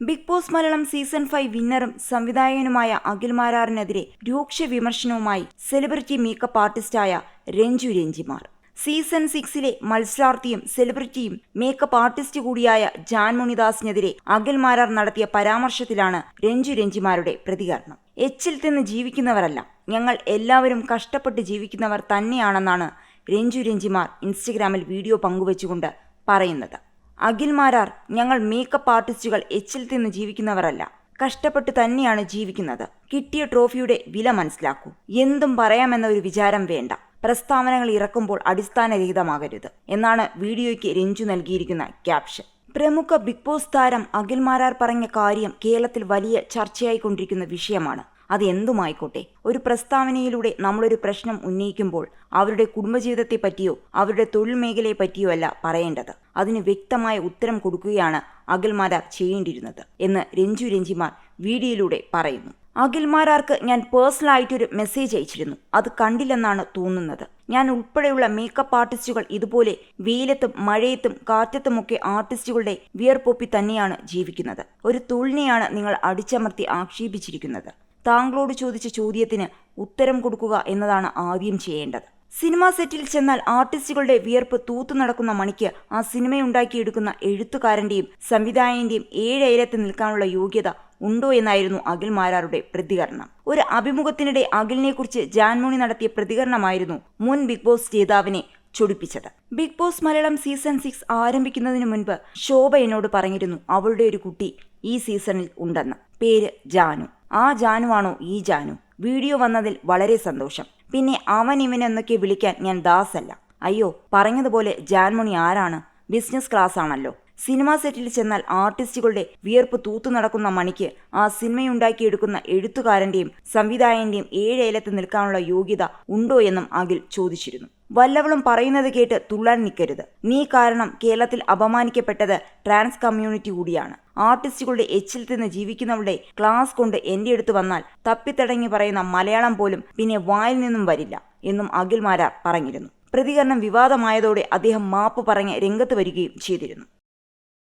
Big Boss Malayalam season five വിന്നറും സംവിധായകനുമായ അഖിൽ മാരാറിനെതിരെ രൂക്ഷ വിമർശനവുമായി സെലിബ്രിറ്റി മേക്കപ്പ് ആർട്ടിസ്റ്റായ രഞ്ജു രഞ്ജിമാർ സീസൺ സിക്സിലെ മത്സരാർത്ഥിയും സെലിബ്രിറ്റിയും മേക്കപ്പ് ആർട്ടിസ്റ്റ് കൂടിയായ ജാൻ മുണിദാസിനെതിരെ അഖിൽ മാരാർ നടത്തിയ പരാമർശത്തിലാണ് രഞ്ജു രഞ്ജിമാരുടെ പ്രതികരണം. എച്ചിൽ തിന്ന് ജീവിക്കുന്നവരല്ല ഞങ്ങൾ എല്ലാവരും കഷ്ടപ്പെട്ട് ജീവിക്കുന്നവർ തന്നെയാണെന്നാണ് രഞ്ജു രഞ്ജിമാർ ഇൻസ്റ്റഗ്രാമിൽ വീഡിയോ പങ്കുവച്ചുകൊണ്ട് പറയുന്നത്. അഖിൽ മാരാർ ഞങ്ങൾ മേക്കപ്പ് ആർട്ടിസ്റ്റുകൾ എച്ചിൽ തിന്ന് ജീവിക്കുന്നവരല്ല. കഷ്ടപ്പെട്ട് തന്നെയാണ് ജീവിക്കുന്നത്. കിട്ടിയ ട്രോഫിയുടെ വില മനസ്സിലാക്കൂ. എന്തും പറയാമെന്ന ഒരു വിചാരം വേണ്ട. പ്രസ്താവനകൾ ഇറക്കുമ്പോൾ അടിസ്ഥാനരഹിതമാകരുത്. എന്നാണ് വീഡിയോയ്ക്ക് രഞ്ജു നൽകിയിരിക്കുന്ന ക്യാപ്ഷൻ പ്രമുഖ ബിഗ് ബോസ് താരം അഖിൽ മാരാർ പറഞ്ഞ കാര്യം കേരളത്തിൽ വലിയ ചർച്ചയായിക്കൊണ്ടിരിക്കുന്ന വിഷയമാണ്. അത് എന്തുമായിക്കോട്ടെ ഒരു പ്രസ്താവനയിലൂടെ നമ്മളൊരു പ്രശ്നം ഉന്നയിക്കുമ്പോൾ അവരുടെ കുടുംബജീവിതത്തെ പറ്റിയോ അവരുടെ തൊഴിൽ മേഖലയെ പറ്റിയോ അല്ല പറയേണ്ടത്. അതിന് വ്യക്തമായ ഉത്തരം കൊടുക്കുകയാണ് അഖിൽമാരാർ ചെയ്യേണ്ടിയിരുന്നത് എന്ന് രഞ്ജു രഞ്ജിമാർ വീഡിയോയിലൂടെ പറയുന്നു. അഖിൽമാരാർക്ക് ഞാൻ പേഴ്സണലായിട്ടൊരു മെസ്സേജ് അയച്ചിരുന്നു. അത് കണ്ടില്ലെന്നാണ് തോന്നുന്നത്. ഞാൻ ഉൾപ്പെടെയുള്ള മേക്കപ്പ് ആർട്ടിസ്റ്റുകൾ ഇതുപോലെ വെയിലത്തും മഴയത്തും കാറ്റത്തുമൊക്കെ ആർട്ടിസ്റ്റുകളുടെ വിയർപ്പൊപ്പി തന്നെയാണ് ജീവിക്കുന്നത്. ഒരു തൊഴിലിനെയാണ് നിങ്ങൾ അടിച്ചമർത്തി ആക്ഷേപിച്ചിരിക്കുന്നത്. താങ്കളോട് ചോദിച്ച ചോദ്യത്തിന് ഉത്തരം കൊടുക്കുക എന്നതാണ് ആദ്യം ചെയ്യേണ്ടത്. സിനിമാ സെറ്റിൽ ചെന്നാൽ ആർട്ടിസ്റ്റുകളുടെ വിയർപ്പ് തൂത്തു നടക്കുന്ന മണിക്ക് ആ സിനിമയുണ്ടാക്കിയെടുക്കുന്ന എഴുത്തുകാരന്റെയും സംവിധായകന്റെയും ഏഴയലത്ത് നിൽക്കാനുള്ള യോഗ്യത ഉണ്ടോ എന്നായിരുന്നു അഖിൽ മാരാറുടെ പ്രതികരണം. ഒരു അഭിമുഖത്തിനിടെ അഖിലിനെക്കുറിച്ച് ജാൻമോണി നടത്തിയ പ്രതികരണമായിരുന്നു മുൻ ബിഗ് ബോസ് ജേതാവിനെ ചൊടിപ്പിച്ചത്. Big Boss Malayalam season six ആരംഭിക്കുന്നതിന് മുൻപ് ശോഭ എന്നോട് പറഞ്ഞിരുന്നു അവളുടെ ഒരു കുട്ടി ഈ സീസണിൽ ഉണ്ടെന്ന്. പേര് ജാനു. ആ ജാനുവാണോ ഈ ജാനു? വീഡിയോ വന്നതിൽ വളരെ സന്തോഷം. പിന്നെ അവൻ ഇവനെന്നൊക്കെ വിളിക്കാൻ ഞാൻ ദാസല്ല. അയ്യോ പറഞ്ഞതുപോലെ ജാൻമുണി ആരാണ്? ബിസിനസ് ക്ലാസ് ആണല്ലോ സിനിമാ സെറ്റിൽ ചെന്നാൽ ആർട്ടിസ്റ്റുകളുടെ വിയർപ്പ് തൂത്തു നടക്കുന്ന മണിക്ക് ആ സിനിമയുണ്ടാക്കിയെടുക്കുന്ന എഴുത്തുകാരന്റെയും സംവിധായകന്റെയും ഏഴേലത്ത് നിൽക്കാനുള്ള യോഗ്യത ഉണ്ടോ എന്നും അഖിൽ ചോദിച്ചിരുന്നു. വല്ലവളും പറയുന്നത് കേട്ട് തുള്ളാൻ നിൽക്കരുത്. നീ കാരണം കേരളത്തിൽ അപമാനിക്കപ്പെട്ടത് ട്രാൻസ് കമ്മ്യൂണിറ്റി കൂടിയാണ്. ആർട്ടിസ്റ്റുകളുടെ എച്ചിൽ നിന്ന് ജീവിക്കുന്നവളുടെ ക്ലാസ് കൊണ്ട് എന്റെ അടുത്ത് വന്നാൽ തപ്പിത്തടങ്ങി പറയുന്ന മലയാളം പോലും പിന്നെ വായിൽ നിന്നും വരില്ല എന്നും അഖിൽ മാരാർ പറഞ്ഞിരുന്നു. പ്രതികരണം വിവാദമായതോടെ അദ്ദേഹം മാപ്പ് പറഞ്ഞ് രംഗത്ത് വരികയും ചെയ്തിരുന്നു.